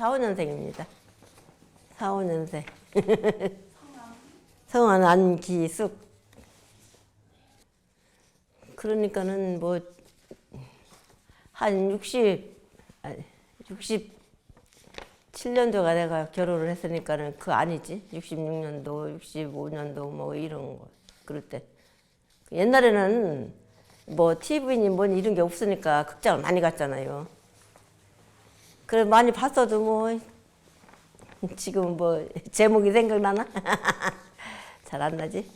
45년생입니다. 45년생. 성은 안기숙. 그러니까는 뭐 한 60, 67년도가 내가 결혼을 했으니까는 그 아니지. 66년도, 65년도 뭐 이런 거. 그럴 때. 옛날에는 뭐 TV니 뭐니 이런 게 없으니까 극장을 많이 갔잖아요. 그래 많이 봤어도 뭐 지금 뭐 제목이 생각나나? 잘 안 나지?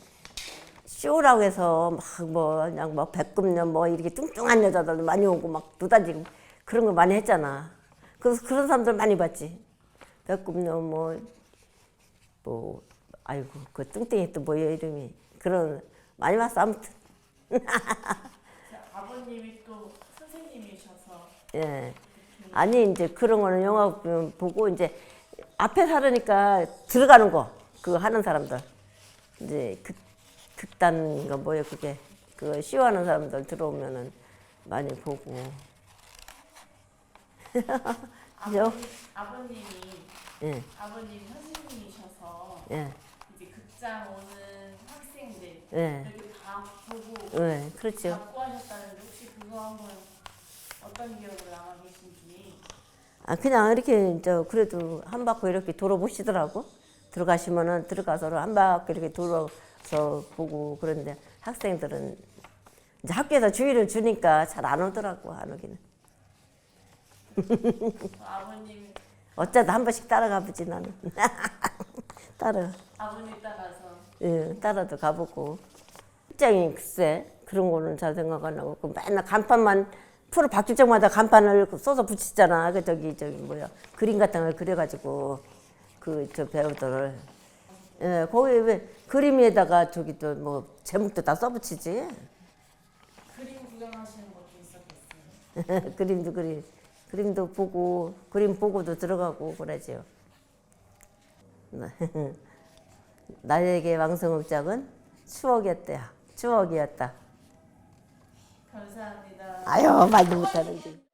쇼라고 해서 막 뭐 그냥 뭐 백금년 뭐 이렇게 뚱뚱한 여자들도 많이 오고 막 두다지고 그런 거 많이 했잖아. 그래서 그런 사람들 많이 봤지. 백금년 뭐뭐 아이고 그 뚱땡이 또 뭐야 이름이 그런 많이 봤어 아무튼 아버님이 또 선생님이셔서 예 아니 이제 그런 거는 영화 보고 이제 앞에 살으니까 들어가는 거 그거 하는 사람들. 이제 극 극단가 뭐예요 그게? 그거 시호하는 사람들 들어오면은 많이 보고? 아버님, 아버님이 예. 아버님 선생님이셔서 예, 이제 극장 오는 학생들 예, 이렇게 다 보고 예, 그렇죠. 받고 하셨다는데 혹시 그거 한번 어떤 기억으로 남아 계신지 아 그냥 이렇게 저 그래도 한 바퀴 이렇게 돌아보시더라고. 들어가시면은 들어가서 한 바퀴 이렇게 돌아서 보고 그런데 학생들은 이제 학교에서 주의를 주니까 잘 안 오더라고 안 오기는. 아버님. 어쩌다 한 번씩 따라가 보지 나는. 따라. 아버님 따라서. 예 따라도 가보고. 입장이 글쎄 그런 거는 잘 생각 안 나고. 그 맨날 간판만 프로 바뀔 적마다 간판을 써서 붙이잖아 그 저기 저기 뭐야 그림 같은 걸 그려가지고 그 저 배우들을 예 거기 왜 그림 위에다가 저기 또 뭐 제목도 다 써붙이지 그림 구경하시는 것도 있었겠어요. 그림도 그리 그림도 보고 그림 보고도 들어가고 그러지요. 나에게 왕성극장은 추억이었다. 추억이었다. 감사합니다. 아유 말도 못하는데.